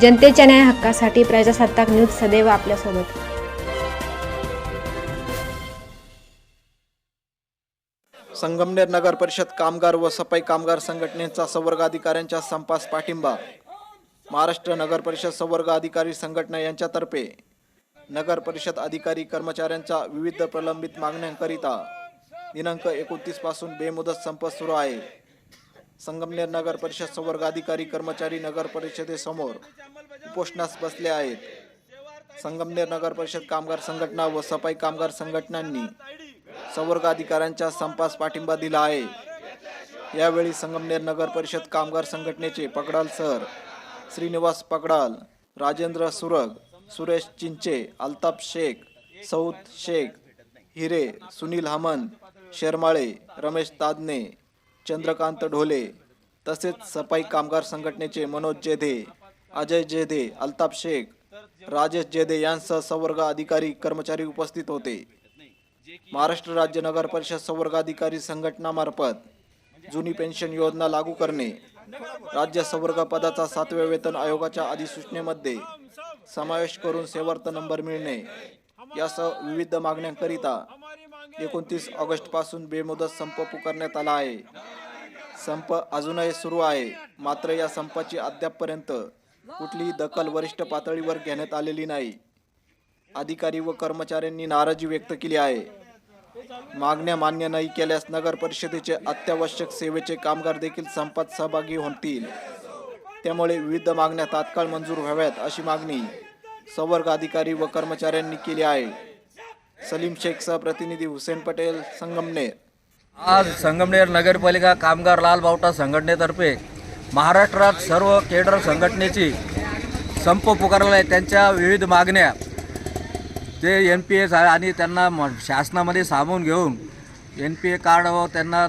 जनतेच्या न्याय हक्कासाठी प्रजासत्ताक न्यूज सदैव आपल्यासोबत. संगमनेर नगर परिषद कामगार व सफाई कामगार संघटनेचा संवर्ग अधिकाऱ्यांच्या संपास पाठिंबा. महाराष्ट्र नगर परिषद संवर्ग अधिकारी संघटना यांच्यातर्फे नगर परिषद अधिकारी कर्मचाऱ्यांच्या विविध प्रलंबित मागण्यांकरिता दिनांक एकोणतीसपासून बेमुदत संप सुरू आहे. संगमनेर नगर परिषद संवर्ग अधिकारी कर्मचारी नगर परिषदेसमोर उपोषणास बसले आहेत. संगमनेर नगर परिषद कामगार संघटना व सफाई कामगार संघटनांनी संवर्ग अधिकाऱ्यांच्या संपास पाठिंबा दिला आहे. यावेळी संगमनेर नगर परिषद कामगार संघटनेचे पकडाल सर श्रीनिवास पकडाल राजेंद्र सुरग सुरेश चिंचे अल्ताफ शेख सौद शेख हिरे सुनील हमन शेरमाळे रमेश तादने चंद्रकांत ढोले तसेच सफाई कामगार संघटनेचे मनोज जेधे अजय जेधे अल्ताफ शेख राजेश जेधे यांसह संवर्ग अधिकारी कर्मचारी उपस्थित होते. महाराष्ट्र राज्य नगर परिषद संवर्गाधिकारी संघटनामार्फत जुनी पेन्शन योजना लागू करणे राज्य संवर्ग पदाचा सातव्या वेतन आयोगाच्या अधिसूचनेमध्ये समावेश करून सेवर्त नंबर मिळणे यासह विविध मागण्यांकरिता एकोणतीस ऑगस्टपासून बेमुदत संप पुकारण्यात आला आहे. संप अजूनही सुरू आहे. मात्र या संपाची अद्यापपर्यंत कुठलीही दखल वरिष्ठ पातळीवर घेण्यात आलेली नाही. अधिकारी व कर्मचाऱ्यांनी नाराजी व्यक्त केली आहे. मागण्या मान्य नाही केल्यास नगर परिषदेचे अत्यावश्यक सेवेचे कामगार देखील संपात सहभागी होतील. त्यामुळे विविध मागण्या तात्काळ मंजूर व्हाव्यात अशी मागणी संवर्ग अधिकारी व कर्मचाऱ्यांनी केली आहे. सलीम शेखसह प्रतिनिधी हुसेन पटेल संगमनेर. आज संगमनेर नगरपालिका कामगार लाल बावटा संघटनेतर्फे महाराष्ट्रात सर्व केडर संघटनेची संप पुकारला आहे. त्यांच्या विविध मागण्या जे एन पी एस आहे आणि त्यांना म- शासनामध्ये सामावून घेऊन एन पी ए कार्ड व त्यांना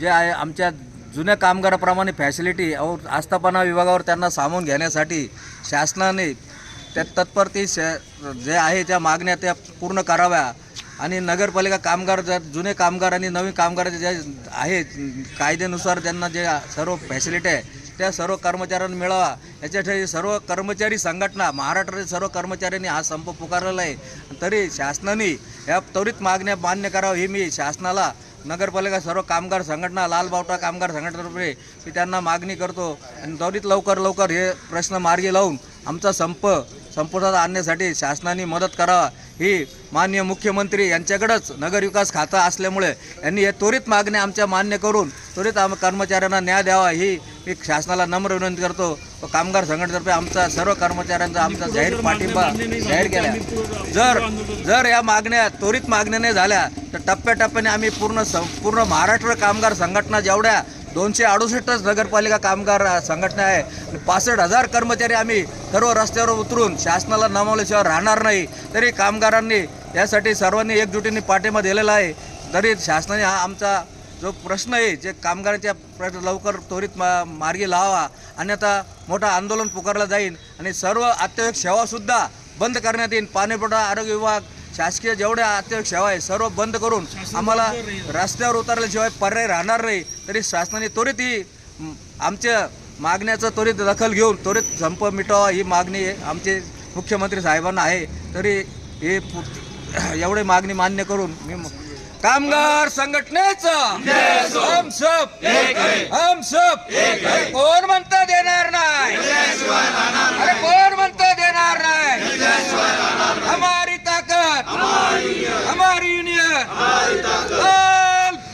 जे आहे आमच्या जुन्या कामगाराप्रमाणे फॅसिलिटी व आस्थापना विभागावर त्यांना सामावून घेण्यासाठी शासनाने त्या तत्परती श जे आहे त्या मागण्या त्या पूर्ण कराव्या. आणि नगरपालिका कामगार जर जुने कामगार आणि नवीन कामगार जे आहेत कायद्यानुसार त्यांना जे सर्व फॅसिलिटी आहे त्या सर्व कर्मचाऱ्यांना मिळावा. याच्यासाठी सर्व कर्मचारी संघटना महाराष्ट्रातील सर्व कर्मचाऱ्यांनी हा संप पुकारलेला आहे. तरी शासनाने या त्वरित मागण्या मान्य करावं हे मी शासनाला नगरपालिका सर्व कामगार संघटना लालबावटा कामगार संघटनेतर्फे मी त्यांना मागणी करतो. आणि त्वरित लवकर लवकर हे प्रश्न मार्गी लावून आमचा संप संपुष्टात आणण्यासाठी शासनाने मदत करावा. ही माननीय मुख्यमंत्री यांच्याकडंच नगरविकास खातं असल्यामुळे यांनी हे त्वरित मागण्या आमच्या मान्य करून त्वरित आम कर्मचाऱ्यांना न्याय द्यावा ही मी शासनाला नम्र विनंती करतो. व कामगार संघटनेतर्फे आमचा सर्व कर्मचाऱ्यांचा आमचा जाहीर पाठिंबा जाहीर केला. जर जर या मागण्या त्वरित मागण्या नाही झाल्या तर टप्प्याटप्प्याने आम्ही पूर्ण संपूर्ण महाराष्ट्र कामगार संघटना जेवढ्या दोनशे अडुसष्टच नगरपालिका कामगार संघटना आहे. आणि पासष्ट हजार कर्मचारी आम्ही सर्व रस्त्यावर उतरून शासनाला नमवल्याशिवाय राहणार नाही. तरी कामगारांनी यासाठी सर्वांनी एकजुटीने पाठिंबा दिलेला आहे. तरी शासनाने हा आमचा जो प्रश्न आहे जे कामगारांच्या प्रश्न लवकर त्वरित मा मार्गी लावा. अन्यथा मोठा आंदोलन पुकारलं जाईल. आणि सर्व अत्यावश्यक सेवासुद्धा बंद करण्यात येईल. पाणीपुरवठा आरोग्य विभाग शासकीय जेवढ्या अत्यावश्यक सेवा आहे सर्व बंद करून आम्हाला रस्त्यावर उतरल्याशिवाय पर्याय राहणार नाही. तरी शासनाने त्वरित ही आमच्या मागण्याचं त्वरित दखल घेऊन त्वरित संप मिटवावा ही मागणी आमचे मुख्यमंत्री साहेबांना आहे. तरी हे एवढी मागणी मान्य करून मी म- कामगार संघटनेचं हम सब हम सब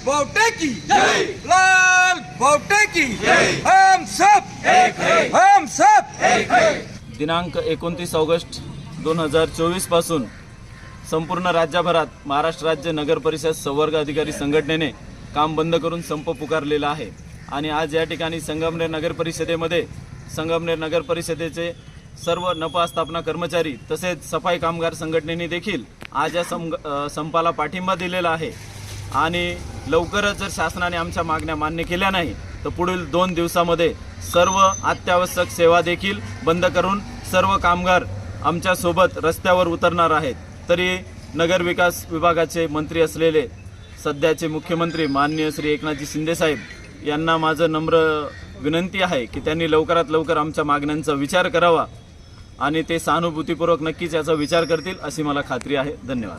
बावटे की लाल बावटे की हम सब। हम सब। दिनांक एकोणतीस ऑगस्ट दोन हजार चोवीसपासून संपूर्ण राज्यभरात महाराष्ट्र राज्य नगर परिषद संवर्ग अधिकारी संघटनेने काम बंद करून संप पुकारलेला आहे. आणि आज या ठिकाणी संगमनेर नगर परिषदेमध्ये संगमनेर नगर परिषदेचे सर्व नफा स्थापना कर्मचारी तसेच सफाई कामगार संघटनेने देखील आज या सं संपाला पाठिंबा दिलेला आहे. आणि लवकरच जर शासनाने आमच्या मागण्या मान्य केल्या नाही तर पुढील दोन दिवसामध्ये सर्व अत्यावश्यक सेवा देखील बंद करून सर्व कामगार आमच्यासोबत रस्त्यावर उतरणार आहेत. तरी नगरविकास विभागाचे मंत्री असलेले सध्याचे मुख्यमंत्री माननीय श्री एकनाथजी शिंदेसाहेब यांना माझं नम्र विनंती आहे की त्यांनी लवकरात लवकर आमच्या मागण्यांचा विचार करावा आणि ते सहानुभूतीपूर्वक नक्कीच याचा विचार करतील अशी मला खात्री आहे. धन्यवाद.